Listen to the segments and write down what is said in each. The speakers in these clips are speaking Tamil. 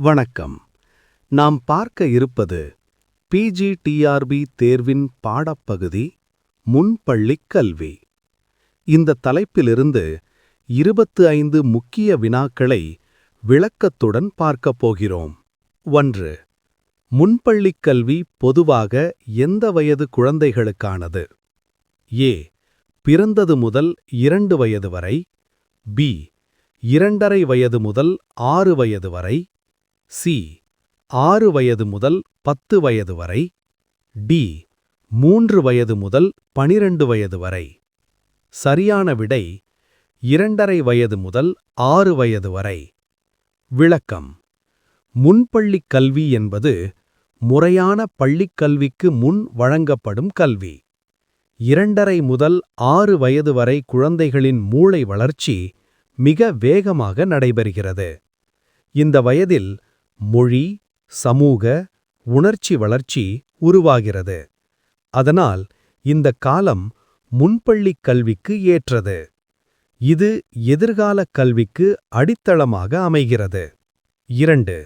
வணக்கம். நாம் பார்க்க இருப்பது பிஜிடிஆர்பி தேர்வின் பாடப்பகுதி முன்பள்ளிக் கல்வி. இந்த தலைப்பிலிருந்து இருபத்து ஐந்து முக்கிய வினாக்களை விளக்கத்துடன் பார்க்கப் போகிறோம். ஒன்று முன்பள்ளிக் கல்வி பொதுவாக எந்த வயது குழந்தைகளுக்கானது? ஏ பிறந்தது முதல் இரண்டு வயது வரை. பி இரண்டரை வயது முதல் ஆறு வயது வரை. சி. ஆறு வயது முதல் பத்து வயது வரை. டி. மூன்று வயது முதல் பனிரெண்டு வயது வரை. சரியான விடை இரண்டரை வயது முதல் ஆறு வயது வரை. விளக்கம். முன்பள்ளிக் கல்வி என்பது முறையான பள்ளிக் கல்விக்கு முன் வழங்கப்படும் கல்வி. இரண்டரை முதல் ஆறு வயது வரை குழந்தைகளின் மூளை வளர்ச்சி மிக வேகமாக நடைபெறுகிறது. இந்த வயதில் மொழி சமூக உணர்ச்சி வளர்ச்சி உருவாகிறது. அதனால் இந்த காலம் முன்பள்ளிக் கல்விக்கு ஏற்றது. இது எதிர்காலக் கல்விக்கு அடித்தளமாக அமைகிறது. இரண்டு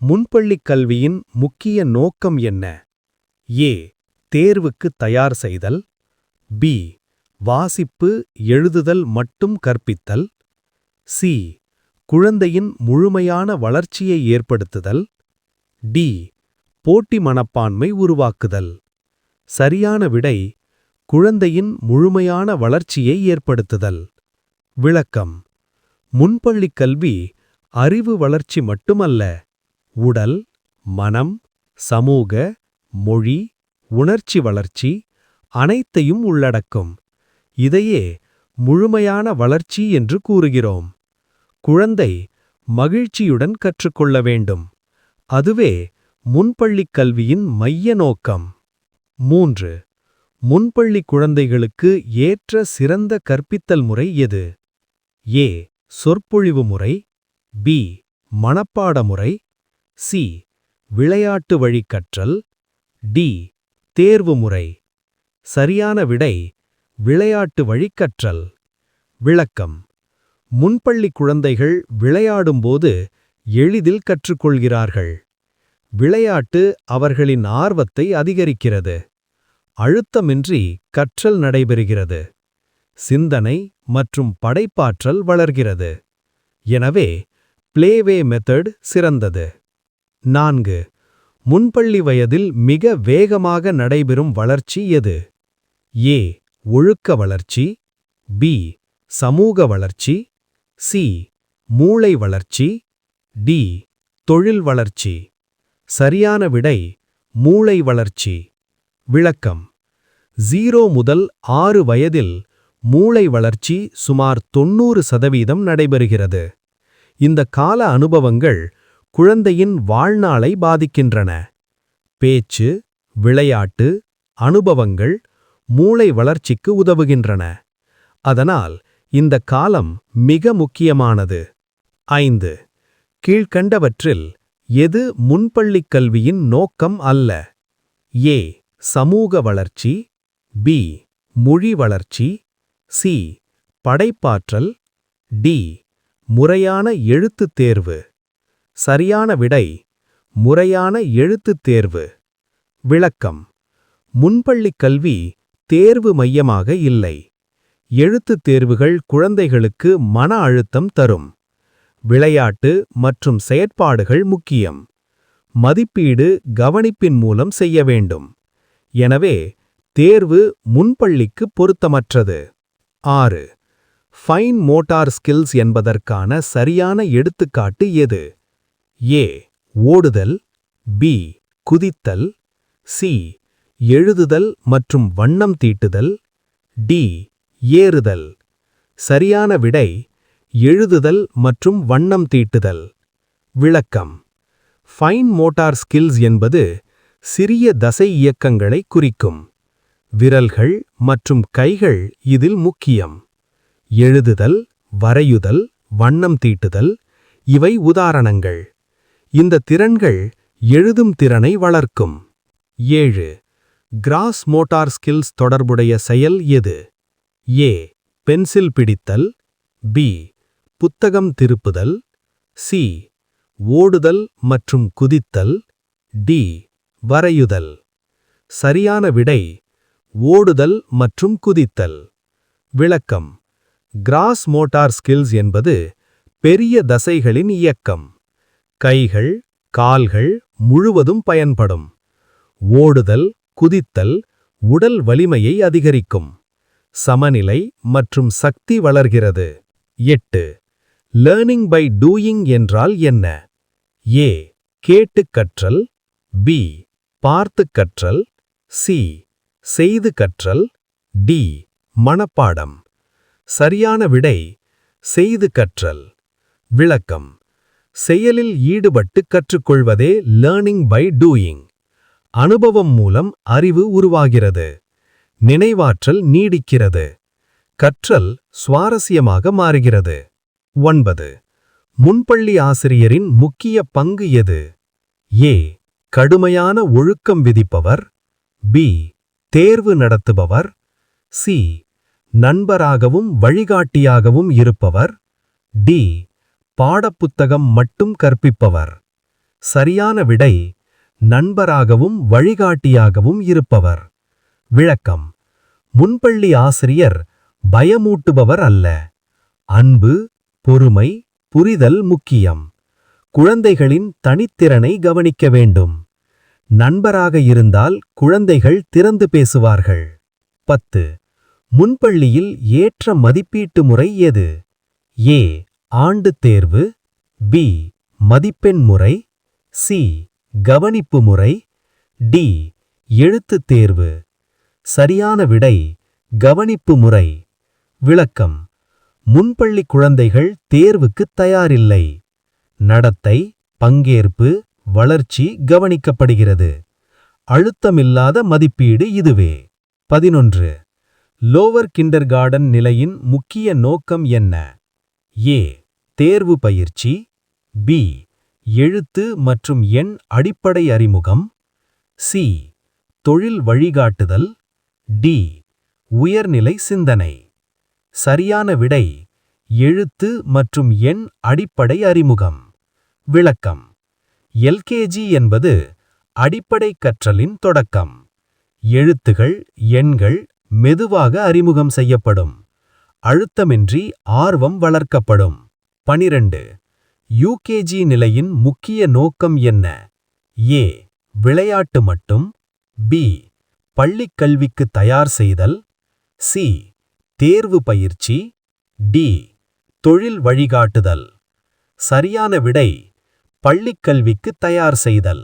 முன்பள்ளிக் கல்வியின் முக்கிய நோக்கம் என்ன? ஏ தேர்வுக்கு தயார் செய்தல். பி வாசிப்பு எழுதுதல் மட்டும் கற்பித்தல். சி குழந்தையின் முழுமையான வளர்ச்சியை ஏற்படுத்துதல். டி. போட்டி மனப்பான்மை உருவாக்குதல். சரியான விடை குழந்தையின் முழுமையான வளர்ச்சியை ஏற்படுத்துதல். விளக்கம் முன்பள்ளிக் கல்வி அறிவு வளர்ச்சி மட்டுமல்ல உடல் மனம் சமூக மொழி உணர்ச்சி வளர்ச்சி அனைத்தையும் உள்ளடக்கும். இதையே முழுமையான வளர்ச்சி என்று கூறுகிறோம். குழந்தை மகிழ்ச்சியுடன் கற்றுக்கொள்ள வேண்டும். அதுவே முன்பள்ளிக் கல்வியின் மைய நோக்கம். மூன்று. முன்பள்ளி குழந்தைகளுக்கு ஏற்ற சிறந்த கற்பித்தல் முறை எது? ஏ. சொற்பொழிவு முறை. பி. மனப்பாட முறை. சி. விளையாட்டு வழி கற்றல் டி. தேர்வு முறை. சரியான விடை விளையாட்டு வழிக்கற்றல் கற்றல் விளக்கம். முன்பள்ளி குழந்தைகள் விளையாடும்போது எளிதில் கற்றுக்கொள்கிறார்கள். விளையாட்டு அவர்களின் ஆர்வத்தை அதிகரிக்கிறது. அழுத்தமின்றி கற்றல் நடைபெறுகிறது. சிந்தனை மற்றும் படைப்பாற்றல் வளர்கிறது. எனவே பிளேவே மெத்தட் சிறந்தது. நான்கு முன்பள்ளி வயதில் மிக வேகமாக நடைபெறும் வளர்ச்சி எது? ஏ ஒழுக்க வளர்ச்சி. பி சமூக வளர்ச்சி. சி. மூளை வளர்ச்சி. டி. தொழில் வளர்ச்சி. சரியான விடை. மூளை வளர்ச்சி. விளக்கம். ஜீரோ முதல் ஆறு வயதில் மூளை வளர்ச்சி சுமார் தொன்னூறு சதவீதம் நடைபெறுகிறது. இந்த கால அனுபவங்கள் குழந்தையின் வாழ்நாளை பாதிக்கின்றன. பேச்சு விளையாட்டு அனுபவங்கள் மூளை வளர்ச்சிக்கு உதவுகின்றன. அதனால் இந்த காலம் மிக முக்கியமானது. ஐந்து. கீழ்கண்டவற்றில் எது முன்பள்ளிக் கல்வியின் நோக்கம் அல்ல? ஏ. சமூக வளர்ச்சி. பி. மொழி வளர்ச்சி. சி. படைப்பாற்றல். டி. முறையான எழுத்துத் தேர்வு. சரியான விடை. முறையான எழுத்துத் தேர்வு. விளக்கம். முன்பள்ளிக் கல்வி தேர்வு மையமாக இல்லை. எழுத்துத் தேர்வுகள் குழந்தைகளுக்கு மன அழுத்தம் தரும். விளையாட்டு மற்றும் செயற்பாடுகள் முக்கியம். மதிப்பீடு கவனிப்பின் மூலம் செய்ய வேண்டும். எனவே தேர்வு முன்பள்ளிக்கு பொருத்தமற்றது. ஆறு. ஃபைன் மோட்டார் ஸ்கில்ஸ் என்பதற்கான சரியான எடுத்துக்காட்டு எது? ஏ. ஓடுதல். பி. குதித்தல். சி. எழுதுதல் மற்றும் வண்ணம் தீட்டுதல். டி. ஏறுதல் சரியான விடை எழுதுதல் மற்றும் வண்ணம் தீட்டுதல். விளக்கம் ஃபைன் மோட்டார் ஸ்கில்ஸ் என்பது சிறிய தசை இயக்கங்களை குறிக்கும். விரல்கள் மற்றும் கைகள் இதில் முக்கியம். எழுதுதல் வரையுதல் வண்ணம் தீட்டுதல் இவை உதாரணங்கள். இந்த திறன்கள் எழுதும் திறனை வளர்க்கும். ஏழு கிராஸ் மோட்டார் ஸ்கில்ஸ் தொடர்புடைய செயல் எது? ஏ. பென்சில் பிடித்தல். பி. புத்தகம் திருப்புதல். சி. ஓடுதல் மற்றும் குதித்தல். டி. வரையுதல். சரியான விடை. ஓடுதல் மற்றும் குதித்தல். விளக்கம். கிராஸ் மோட்டார் ஸ்கில்ஸ் என்பது பெரிய தசைகளின் இயக்கம். கைகள் கால்கள் முழுவதும் பயன்படும். ஓடுதல் குதித்தல் உடல் வலிமையை அதிகரிக்கும். சமநிலை மற்றும் சக்தி வளர்கிறது. எட்டு லேர்னிங் பை டூயிங் என்றால் என்ன? ஏ கேட்டுக் கற்றல் பி பார்த்துக் கற்றல் சி செய்து கற்றல் டி மனப்பாடம் சரியான விடை செய்து கற்றல் விளக்கம் செயலில் ஈடுபட்டு கற்றுக்கொள்வதே லேர்னிங் பை டூயிங் அனுபவம் மூலம் அறிவு உருவாகிறது. நினைவாற்றல் நீடிக்கிறது. கற்றல் சுவாரஸ்யமாக மாறுகிறது. ஒன்பது. முன்பள்ளி ஆசிரியரின் முக்கிய பங்கு எது? ஏ. கடுமையான ஒழுக்கம் விதிப்பவர். பி. தேர்வு நடத்துபவர். சி. நண்பராகவும் வழிகாட்டியாகவும் இருப்பவர். டி. பாடப்புத்தகம் மட்டும் கற்பிப்பவர். சரியான விடை நண்பராகவும் வழிகாட்டியாகவும் இருப்பவர். விளக்கம். முன்பள்ளி ஆசிரியர் பயமூட்டுபவர் அல்ல. அன்பு பொறுமை புரிதல் முக்கியம். குழந்தைகளின் தனித்திறனை கவனிக்க வேண்டும். நண்பராக இருந்தால் குழந்தைகள் திறந்து பேசுவார்கள். பத்து. முன்பள்ளியில் ஏற்ற மதிப்பீட்டு முறை எது? ஏ. ஆண்டு தேர்வு. பி. மதிப்பெண் முறை. சி. கவனிப்பு முறை. டி. எழுத்துத் தேர்வு. சரியான விடை கவனிப்பு முறை. விளக்கம். முன்பள்ளி குழந்தைகள் தேர்வுக்கு தயாரில்லை. நடத்தை பங்கேற்பு வளர்ச்சி கவனிக்கப்படுகிறது. அழுத்தமில்லாத மதிப்பீடு இதுவே. பதினொன்று. லோவர் கிண்டர்கார்டன் நிலையின் முக்கிய நோக்கம் என்ன? ஏ. தேர்வு பயிற்சி. பி. எழுத்து மற்றும் எண் அடிப்படை அறிமுகம். சி. தொழில் வழிகாட்டுதல். டி. உயர்நிலை சிந்தனை. சரியான விடை எழுத்து மற்றும் எண் அடிப்படை அறிமுகம். விளக்கம். எல்கேஜி என்பது அடிப்படை கற்றலின் தொடக்கம். எழுத்துகள் எண்கள் மெதுவாக அறிமுகம் செய்யப்படும். அழுத்தமின்றி ஆர்வம் வளர்க்கப்படும். பனிரெண்டு. யூகேஜி நிலையின் முக்கிய நோக்கம் என்ன? ஏ. விளையாட்டு மட்டும். பி. பள்ளிக் கல்விக்கு தயார் செய்தல் சி. தேர்வு பயிற்சி டி. தொழில் வழிகாட்டுதல். சரியான விடை பள்ளிக் கல்விக்கு தயார் செய்தல்.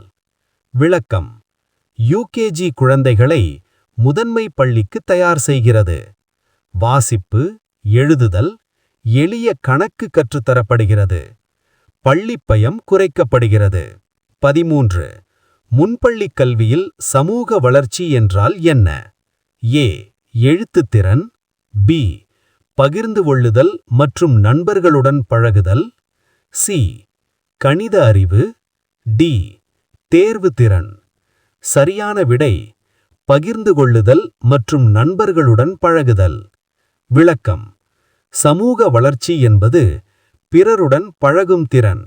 விளக்கம் யூகேஜி குழந்தைகளை முதன்மை பள்ளிக்கு தயார் செய்கிறது. வாசிப்பு எழுதுதல் எளிய கணக்கு கற்றுத்தரப்படுகிறது. பள்ளிப்பயம் குறைக்கப்படுகிறது. பதிமூன்று. முன்பள்ளிக் கல்வியில் சமூக வளர்ச்சி என்றால் என்ன? ஏ. எழுத்துத்திறன். பி. பகிர்ந்து கொள்ளுதல் மற்றும் நண்பர்களுடன் பழகுதல். சி. கணித அறிவு. டி. தேர்வு திறன். சரியான விடை. பகிர்ந்து கொள்ளுதல் மற்றும் நண்பர்களுடன் பழகுதல். விளக்கம். சமூக வளர்ச்சி என்பது பிறருடன் பழகும் திறன்.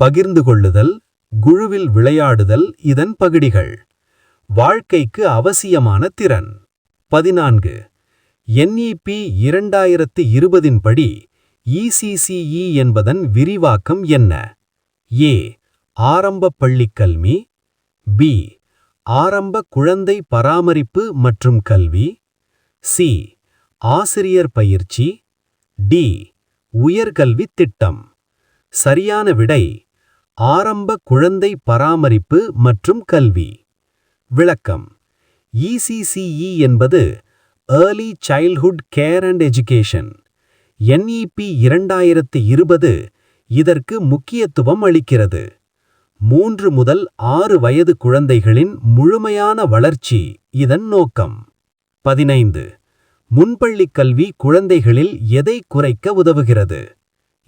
பகிர்ந்து கொள்ளுதல் குழுவில் விளையாடுதல் இதன் பகுதிகள். வாழ்க்கைக்கு அவசியமான திறன். பதினான்கு. என்இபி இரண்டாயிரத்து இருபதின் படி இசிசிஇ என்பதன் விரிவாக்கம் என்ன? ஏ. ஆரம்ப பள்ளிக் கல்வி பி. ஆரம்ப குழந்தை பராமரிப்பு மற்றும் கல்வி. சி. ஆசிரியர் பயிற்சி. டி. உயர்கல்வி திட்டம். சரியான விடை ஆரம்ப குழந்தை பராமரிப்பு மற்றும் கல்வி. விளக்கம். இசிசிஇ என்பது early childhood care and education NEP இரண்டாயிரத்து இருபது இதற்கு முக்கியத்துவம் அளிக்கிறது. மூன்று முதல் ஆறு வயது குழந்தைகளின் முழுமையான வளர்ச்சி இதன் நோக்கம். பதினைந்து. முன்பள்ளிக் கல்வி குழந்தைகளில் எதை குறைக்க உதவுகிறது?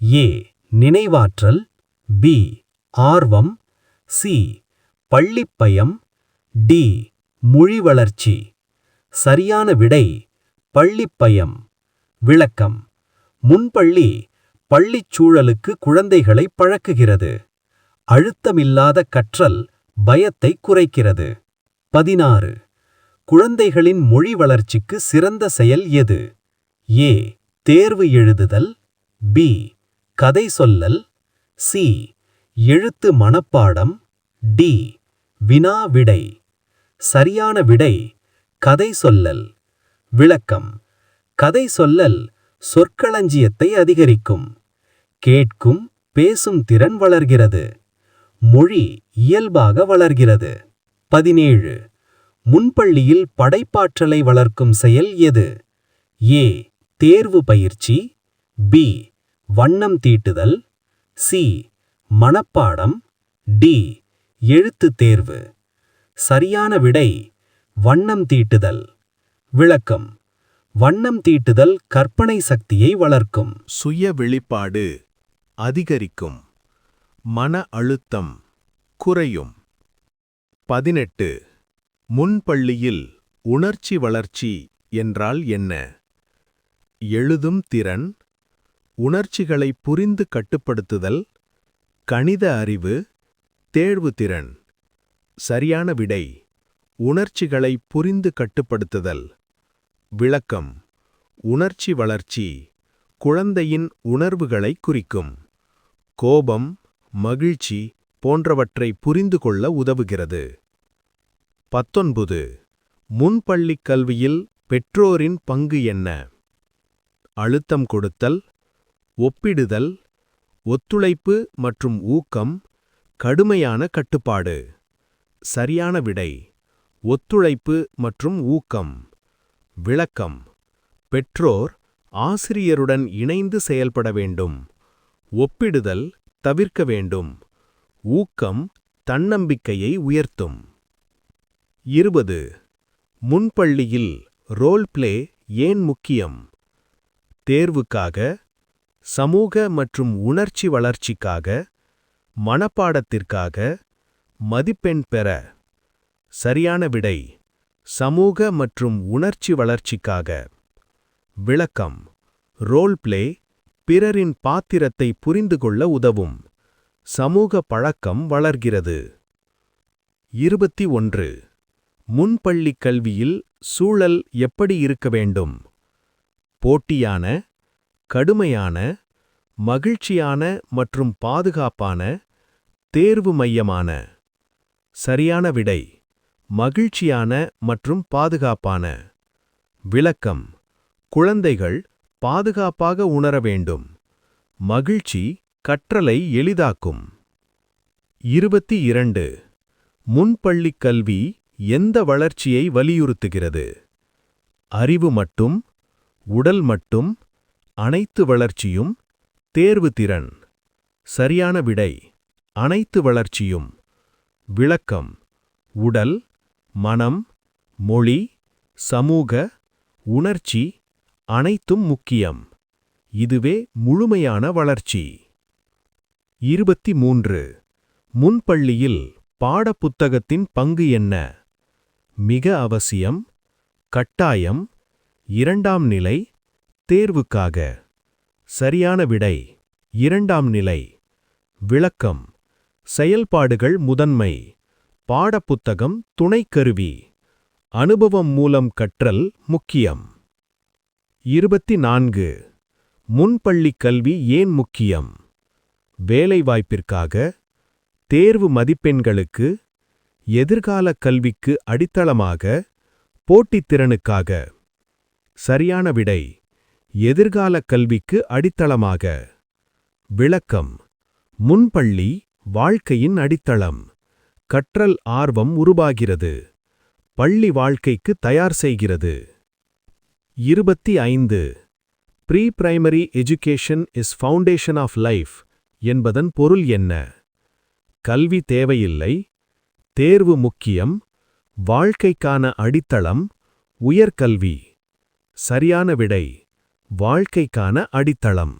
ஏ. நினைவாற்றல். பி. ஆர்வம் சி பள்ளிப்பயம் டி மொழி வளர்ச்சி சரியான விடை பள்ளிப்பயம். விளக்கம் முன்பள்ளி பள்ளிச் சூழலுக்கு குழந்தைகளை பழக்குகிறது. அழுத்தமில்லாத கற்றல் பயத்தை குறைக்கிறது. பதினாறு குழந்தைகளின் மொழி வளர்ச்சிக்கு சிறந்த செயல் எது? ஏ தேர்வு எழுதுதல் பி கதை சொல்லல் சி எழுத்து மனப்பாடம் டி. வினா விடை. சரியான விடை. கதை சொல்லல். விளக்கம். கதை சொல்லல் சொற்களஞ்சியத்தை அதிகரிக்கும். கேட்கும் பேசும் திறன் வளர்கிறது. மொழி இயல்பாக வளர்கிறது. பதினேழு. முன்பள்ளியில் படைப்பாற்றலை வளர்க்கும் செயல் எது? ஏ. தேர்வு பயிற்சி. பி. வண்ணம் தீட்டுதல். சி. மனப்பாடம் டி எழுத்துத் தேர்வு சரியான விடை வண்ணம் தீட்டுதல். விளக்கம் வண்ணம் தீட்டுதல் கற்பனை சக்தியை வளர்க்கும். சுய வெளிப்பாடு அதிகரிக்கும். மன அழுத்தம் குறையும். பதினெட்டு முன்பள்ளியில் உணர்ச்சி வளர்ச்சி என்றால் என்ன? எழுதும் திறன் உணர்ச்சிகளை புரிந்து கட்டுப்படுத்துதல் கணித அறிவு தேர்வு திறன் சரியான விடை உணர்ச்சிகளை புரிந்து கட்டுப்படுத்துதல் விளக்கம் உணர்ச்சி வளர்ச்சி குழந்தையின் உணர்வுகளை குறிக்கும் கோபம் மகிழ்ச்சி போன்றவற்றை புரிந்து கொள்ள உதவுகிறது. பத்தொன்பது முன்பள்ளிக் கல்வியில் பெற்றோரின் பங்கு என்ன? அழுத்தம் கொடுத்தல் ஒப்பிடுதல் ஒத்துழைப்பு மற்றும் ஊக்கம் கடுமையான கட்டுப்பாடு. சரியான விடை. ஒத்துழைப்பு மற்றும் ஊக்கம். விளக்கம். பெற்றோர் ஆசிரியருடன் இணைந்து செயல்பட வேண்டும். ஒப்பிடுதல் தவிர்க்க வேண்டும். ஊக்கம் தன்னம்பிக்கையை உயர்த்தும். இருபது. முன்பள்ளியில் ரோல் பிளே ஏன் முக்கியம்? தேர்வுக்காக சமூக மற்றும் உணர்ச்சி வளர்ச்சிக்காக மனப்பாடத்திற்காக மதிப்பெண் பெற சரியான விடை சமூக மற்றும் உணர்ச்சி வளர்ச்சிக்காக. விளக்கம். ரோல் பிளே பிறரின் பாத்திரத்தை புரிந்து கொள்ள உதவும். சமூக பழக்கம் வளர்கிறது. இருபத்தி ஒன்று. முன்பள்ளிக் கல்வியில் சூழல் எப்படி இருக்க வேண்டும்? போட்டியான கடுமையான மகிழ்ச்சியான மற்றும் பாதுகாப்பான தேர்வு மையமான சரியான விடை மகிழ்ச்சியான மற்றும் பாதுகாப்பான விளக்கம் குழந்தைகள் பாதுகாப்பாக உணர வேண்டும் மகிழ்ச்சி கற்றலை எளிதாக்கும். இருபத்தி இரண்டு முன்பள்ளிக் கல்வி எந்த வளர்ச்சியை வலியுறுத்துகிறது? அறிவு மட்டும் உடல் மட்டும் அனைத்து வளர்ச்சியும் தேர்வு திறன் சரியான விடை அனைத்து வளர்ச்சியும் விளக்கம் உடல் மனம் மொழி சமூக உணர்ச்சி அனைத்தும் முக்கியம். இதுவே முழுமையான வளர்ச்சி. இருபத்தி மூன்று முன்பள்ளியில் பாடப்புத்தகத்தின் பங்கு என்ன? மிக அவசியம் கட்டாயம் இரண்டாம் நிலை தேர்வுக்காக. சரியான விடை இரண்டாம் நிலை விளக்கம் செயல்பாடுகள் முதன்மை பாடப்புத்தகம் துணைக்கருவி அனுபவம் மூலம் கற்றல் முக்கியம். இருபத்தி நான்கு முன்பள்ளிக் கல்வி ஏன் முக்கியம்? வேலைவாய்ப்பிற்காக தேர்வு மதிப்பெண்களுக்கு எதிர்கால கல்விக்கு அடித்தளமாக போட்டித்திறனுக்காக. சரியான விடை எதிர்கால கல்விக்கு அடித்தளமாக. விளக்கம். முன்பள்ளி வாழ்க்கையின் அடித்தளம். கற்றல் ஆர்வம் உருவாகிறது. பள்ளி வாழ்க்கைக்கு தயார் செய்கிறது. இருபத்தி ஐந்து. Pre primary education is foundation of life என்பதன் பொருள் என்ன? கல்வி தேவையில்லை. தேர்வு முக்கியம். வாழ்க்கைக்கான அடித்தளம் உயர்கல்வி. சரியான விடை. வாழ்க்கைக்கான அடித்தளம்.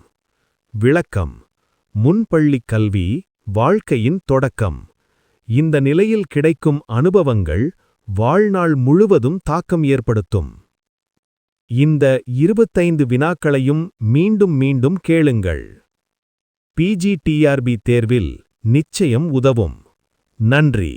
விளக்கம். முன்பள்ளிக் கல்வி வாழ்க்கையின் தொடக்கம். இந்த நிலையில் கிடைக்கும் அனுபவங்கள் வாழ்நாள் முழுவதும் தாக்கம் ஏற்படுத்தும். இந்த இருபத்தைந்து வினாக்களையும் மீண்டும் மீண்டும் கேளுங்கள். பிஜிடிஆர்பி தேர்வில் நிச்சயம் உதவும். நன்றி.